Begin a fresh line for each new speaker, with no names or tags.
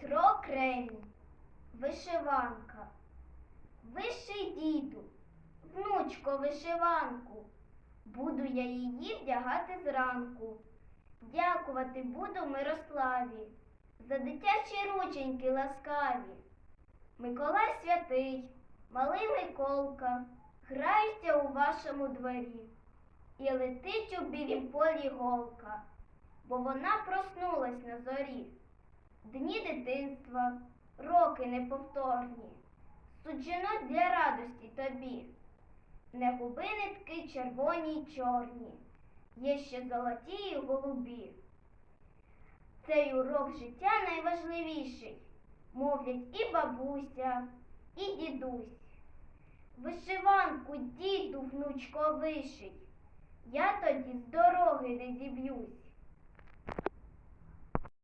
Петро Кремінь, вишиванка. Виший діду, внучко вишиванку. Буду я її вдягати зранку. Дякувати буду Мирославі за дитячі рученьки ласкаві. Миколай святий, малий Миколка, грається у вашому дворі. І летить у білім полі голка, бо вона проснулась на зорі. Дні дитинства, роки неповторні, суджено для радості тобі. Не губи нитки червоні й чорні, є ще золоті й голубі. Цей урок життя найважливіший, мовлять і бабуся, і дідусь. Вишиванку, діду, внучко, виший, я тоді з дороги не зіб'юсь.